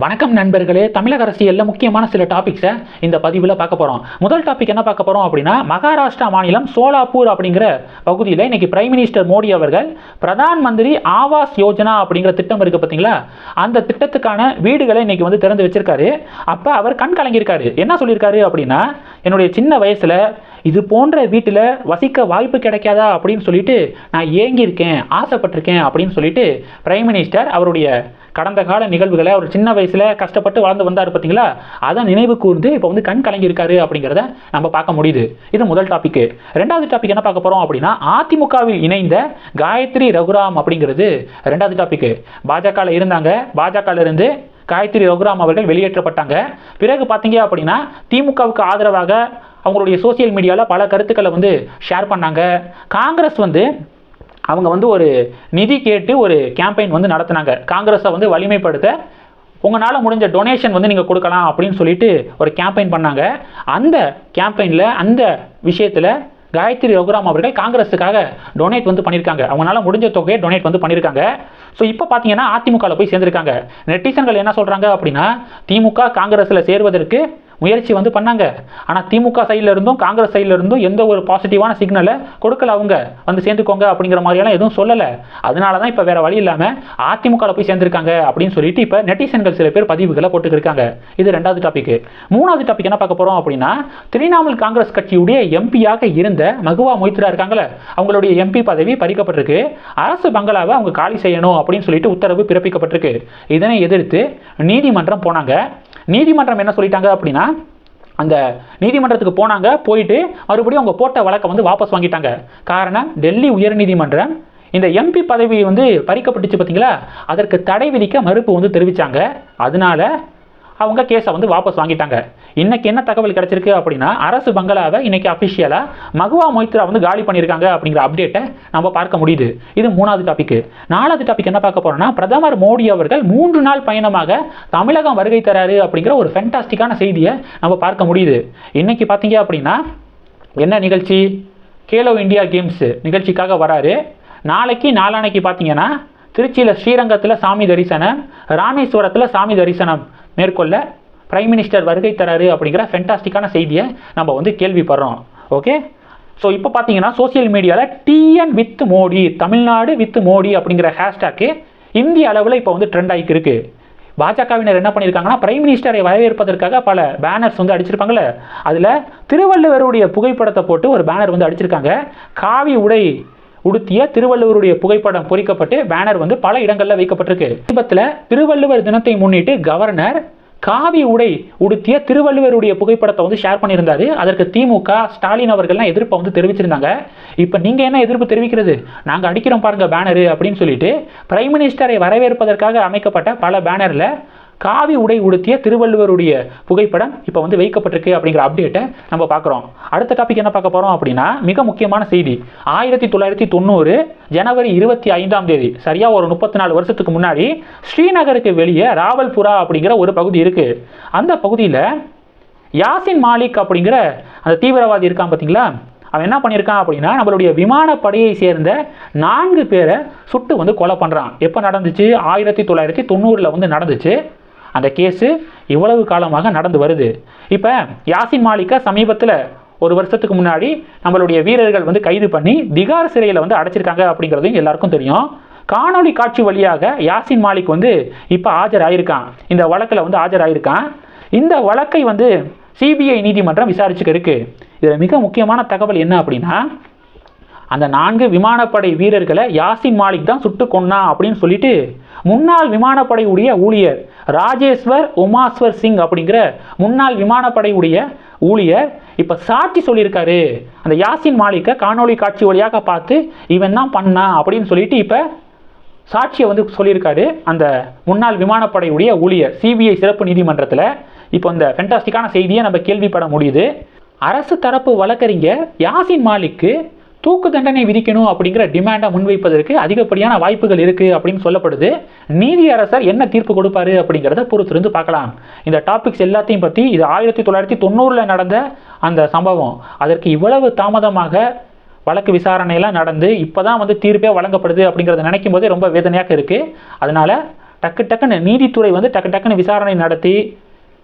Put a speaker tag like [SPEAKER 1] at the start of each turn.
[SPEAKER 1] வணக்கம் நண்பர்களே தமிழக அரசியலில் முக்கியமான சில டாபிக்ஸை இந்த பதிவில் பார்க்க போகிறோம் முதல் டாபிக் என்ன பார்க்க போகிறோம் அப்படின்னா மகாராஷ்டிரா மாநிலம் சோலாப்பூர் அப்படிங்கிற பகுதியில் இன்னைக்கு பிரைம் மினிஸ்டர் மோடி அவர்கள் பிரதான் மந்திரி ஆவாஸ் யோஜனா அப்படிங்கிற திட்டம் இருக்குது பார்த்தீங்களா அந்த திட்டத்துக்கான வீடுகளை இன்னைக்கு வந்து திறந்து வச்சிருக்காரு. அப்போ அவர் கண் கலங்கியிருக்காரு. என்ன சொல்லியிருக்காரு அப்படின்னா என்னுடைய சின்ன வயசில் இது போன்ற வீட்டில் வசிக்க வாய்ப்பு கிடைக்காதா? அப்படின்னு சொல்லிட்டு நான் ஏங்கியிருக்கேன் ஆசைப்பட்டிருக்கேன் அப்படின்னு சொல்லிட்டு பிரைம் மினிஸ்டர் அவருடைய கடந்த கால நிகழ்வுகளை அவர் சின்ன வயசில் கஷ்டப்பட்டு வளர்ந்து வந்தார் பார்த்தீங்களா? அதை நினைவு கூர்ந்து இப்போ வந்து கண் கலங்கியிருக்காரு அப்படிங்கிறத நம்ம பார்க்க முடியுது. இது முதல் டாபிக்கு ரெண்டாவது டாபிக் என்ன பார்க்க போகிறோம் அப்படின்னா அதிமுகவில் இணைந்த காயத்ரி ரகுராம் அப்படிங்கிறது ரெண்டாவது டாப்பிக்கு பாஜகவில் இருந்தாங்க. பாஜகவில் இருந்து காயத்ரி ரகுராம் அவர்கள் வெளியேற்றப்பட்டாங்க. பிறகு பார்த்தீங்க அப்படின்னா திமுகவுக்கு ஆதரவாக அவங்களுடைய சோசியல் மீடியாவில் பல கருத்துக்களை வந்து ஷேர் பண்ணாங்க. காங்கிரஸ் வந்து அவங்க வந்து ஒரு நிதி கேட்டு ஒரு கேம்பெயின் வந்து நடத்துனாங்க. காங்கிரஸை வந்து வலிமைப்படுத்த உங்களால் முடிஞ்ச டொனேஷன் வந்து நீங்கள் கொடுக்கலாம் அப்படின்னு சொல்லிட்டு ஒரு கேம்பெயின் பண்ணாங்க. அந்த கேம்பெயினில் அந்த விஷயத்தில் காயத்ரி ரகுராம் அவர்கள் காங்கிரஸுக்காக டொனேட் வந்து பண்ணியிருக்காங்க அவங்களால முடிஞ்ச தொகையை டொனேட் வந்து பண்ணியிருக்காங்க ஸோ இப்போ பார்த்தீங்கன்னா அதிமுகவில் போய் சேர்ந்திருக்காங்க. நெட்டிசன்கள் என்ன சொல்கிறாங்க அப்படின்னா திமுக காங்கிரஸில் சேருவதற்கு முயற்சி வந்து பண்ணாங்க. ஆனால் திமுக சைடில் இருந்தும் காங்கிரஸ் சைடில் இருந்தும் எந்த ஒரு பாசிட்டிவான சிக்னலை கொடுக்கல அவங்க. வந்து சேர்ந்துக்கோங்க அப்படிங்கிற மாதிரியெல்லாம் எதுவும் சொல்லலை. அதனால தான் இப்போ வேறு வழி இல்லாமல் அதிமுகவில் போய் சேர்ந்துருக்காங்க அப்படின்னு சொல்லிட்டு இப்போ நெட்டிசன்கள் சில பேர் பதிவுகளை போட்டுக்கிருக்காங்க. இது ரெண்டாவது டாபிக் மூணாவது டாபிக் என்ன பார்க்க போகிறோம் அப்படின்னா திரிணாமுல் காங்கிரஸ் கட்சியுடைய எம்பியாக இருந்த மகுவா மொய்த்ரா இருக்காங்களே அவங்களுடைய எம்பி பதவி பறிக்கப்பட்டிருக்கு. அரசு பங்களாவை அவங்க காலி செய்யணும் அப்படின்னு சொல்லிட்டு உத்தரவு பிறப்பிக்கப்பட்டிருக்கு. இதனை எதிர்த்து நீதிமன்றம் போனாங்க. நீதிமன்றம் என்ன சொல்லிட்டாங்க அப்படின்னா அந்த நீதிமன்றத்துக்கு போனாங்க போயிட்டு மறுபடியும் அவங்க போட்ட வழக்கை வந்து வாபஸ் வாங்கிட்டாங்க. காரணம் டெல்லி உயர்நீதிமன்றம் இந்த எம்பி பதவி வந்து பறிக்கப்பட்டுச்சு பார்த்தீங்களா? அதற்கு தடை விதிக்க மறுப்பு வந்து தெரிவித்தாங்க அதனால அவங்க கேஸை வந்து வாபஸ் வாங்கிட்டாங்க. இன்னைக்கு என்ன தகவல் கிடைச்சிருக்கு அப்படின்னா அரசு பங்களாவை இன்னைக்கு அஃபிஷியலாக மகுவா மொய்த்ரா வந்து காலி பண்ணியிருக்காங்க அப்படிங்கிற அப்டேட்டை நம்ம பார்க்க முடியுது. இது மூணாவது டாபிக் நாலாவது டாபிக் என்ன பார்க்க போறோம்னா பிரதமர் மோடி அவர்கள் மூன்று நாள் பயணமாக தமிழகம் வருகை தராரு அப்படிங்கிற ஒரு ஃபென்டாஸ்டிக்கான செய்தியை நம்ம பார்க்க முடியுது. இன்னைக்கு பார்த்தீங்க அப்படின்னா என்ன நிகழ்ச்சி? கேலோ இந்தியா கேம்ஸ் நிகழ்ச்சிக்காக வராரு. நாளைக்கு நாளானைக்கு பார்த்தீங்கன்னா திருச்சியில் ஸ்ரீரங்கத்தில் சாமி தரிசனம் ராமேஸ்வரத்தில் சாமி தரிசனம் மேற்கொள்ள பிரைம் மினிஸ்டர் வருகை தராரு அப்படிங்கிற ஃபென்டாஸ்டிக்கான செய்தியை நம்ம வந்து கேள்விப்படுறோம். ஓகே ஸோ இப்போ பார்த்தீங்கன்னா சோஷியல் மீடியாவில் TN with Modi Tamil Nadu with Modi அப்படிங்கிற ஹேஷ்டேக்கு இந்திய அளவில் இப்போ வந்து ட்ரெண்ட் ஆகிக்கு இருக்குது பாஜகவினர் என்ன பண்ணியிருக்காங்கன்னா பிரைம் மினிஸ்டரை வரவேற்பதற்காக பல பேனர்ஸ் வந்து அடிச்சிருப்பாங்கல்ல? அதில் திருவள்ளுவருடைய புகைப்படத்தை போட்டு ஒரு பேனர் வந்து அடிச்சிருக்காங்க. காவி உடை உடுத்திய திருவள்ளுவருடைய புகைப்படம் பொறிக்கப்பட்டு பேனர் வந்து பல இடங்களில் வைக்கப்பட்டிருக்கு. சமீபத்தில் திருவள்ளுவர் தினத்தை முன்னிட்டு கவர்னர் காவி உடை உடுத்திய திருவள்ளுவருடைய புகைப்படத்தை வந்து ஷேர் பண்ணியிருந்தாரு. அதற்கு திமுக ஸ்டாலின் அவர்கள்லாம் எதிர்ப்பை வந்து தெரிவிச்சிருந்தாங்க. இப்போ நீங்கள் என்ன எதிர்ப்பு தெரிவிக்கிறது? நாங்கள் அடிக்கிறோம் பாருங்கள் பேனரு அப்படின்னு சொல்லிட்டு பிரைம் மினிஸ்டரை வரவேற்பதற்காக அமைக்கப்பட்ட பல பேனரில் காவி உடை உடுத்திய திருவள்ளுவருடைய புகைப்படம் இப்போ வந்து வைக்கப்பட்டிருக்கு அப்படிங்கிற அப்டேட்டை நம்ம பார்க்குறோம். அடுத்த டாபிக் என்ன பார்க்க போகிறோம் அப்படின்னா மிக முக்கியமான செய்தி. ஆயிரத்தி தொள்ளாயிரத்தி தொண்ணூறு ஜனவரி இருபத்தி ஐந்தாம் தேதி சரியாக ஒரு முப்பத்தி நாலு வருஷத்துக்கு முன்னாடி ஸ்ரீநகருக்கு வெளியே ராவல்புரா அப்படிங்கிற ஒரு பகுதி இருக்குது அந்த பகுதியில் யாசின் மாலிக் அப்படிங்கிற அந்த தீவிரவாதி இருக்கான் பார்த்தீங்களா அவன் என்ன பண்ணியிருக்கான் அப்படின்னா நம்மளுடைய விமானப்படையை சேர்ந்த நான்கு பேரை சுட்டு வந்து கொலை பண்ணுறான் எப்போ நடந்துச்சு? ஆயிரத்தி தொள்ளாயிரத்தி தொண்ணூறில் வந்து நடந்துச்சு. அந்த கேஸு இவ்வளவு காலமாக நடந்து வருது. இப்போ யாசின் மாலிக்கை சமீபத்தில் ஒரு வருஷத்துக்கு முன்னாடி நம்மளுடைய வீரர்கள் வந்து கைது பண்ணி திகார் சிறையில் வந்து அடைச்சிருக்காங்க அப்படிங்கிறதையும் எல்லாருக்கும் தெரியும். காணொளி காட்சி வழியாக யாசின் மாலிக் வந்து இப்போ ஆஜராயிருக்கான். இந்த வழக்கில் வந்து ஆஜராயிருக்கான். இந்த வழக்கை வந்து சிபிஐ நீதிமன்றம் விசாரிச்சுக்க இருக்குது இதில் மிக முக்கியமான தகவல் என்ன அப்படின்னா அந்த நான்கு விமானப்படை வீரர்களை யாசின் மாலிக் தான் சுட்டு கொன்னா அப்படின்னு சொல்லிட்டு முன்னாள் விமானப்படை உடைய ஊழியர் ராஜேஸ்வர் உமாஸ்வர் சிங் அப்படிங்கிற முன்னாள் விமானப்படை உடைய ஊழியர் இப்போ சாட்சி சொல்லியிருக்காரு. அந்த யாசின் மாலிக்கை காணொளி காட்சி வழியாக பார்த்து இவன் தான் பண்ணான் அப்படின்னு சொல்லிட்டு இப்போ சாட்சியை வந்து சொல்லியிருக்காரு. அந்த முன்னாள் விமானப்படையுடைய ஊழியர் சிபிஐ சிறப்பு நீதிமன்றத்தில் இப்போ இந்த ஃபென்டாஸ்டிக்கான செய்தியை நம்ம கேள்விப்பட முடியுது. அரசு தரப்பு வழக்கறிஞர் யாசின் மாலிக்கு தூக்கு தண்டனை விதிக்கணும் அப்படிங்கிற டிமாண்டை முன்வைப்பதற்கு அதிகப்படியான வாய்ப்புகள் இருக்குது அப்படின்னு சொல்லப்படுது. நீதியரசர் என்ன தீர்ப்பு கொடுப்பாரு அப்படிங்கிறத பொறுத்திருந்து பார்க்கலாம். இந்த டாபிக்ஸ் எல்லாத்தையும் பற்றி இது ஆயிரத்தி தொள்ளாயிரத்தி தொண்ணூறில் நடந்த அந்த சம்பவம். அதற்கு இவ்வளவு தாமதமாக வழக்கு விசாரணையெல்லாம் நடந்து இப்போ தான் வந்து தீர்ப்பே வழங்கப்படுது அப்படிங்கிறத நினைக்கும் போதே ரொம்ப வேதனையாக இருக்குது அதனால் டக்கு டக்குன்னு நீதித்துறை வந்து டக்கு டக்குன்னு விசாரணை நடத்தி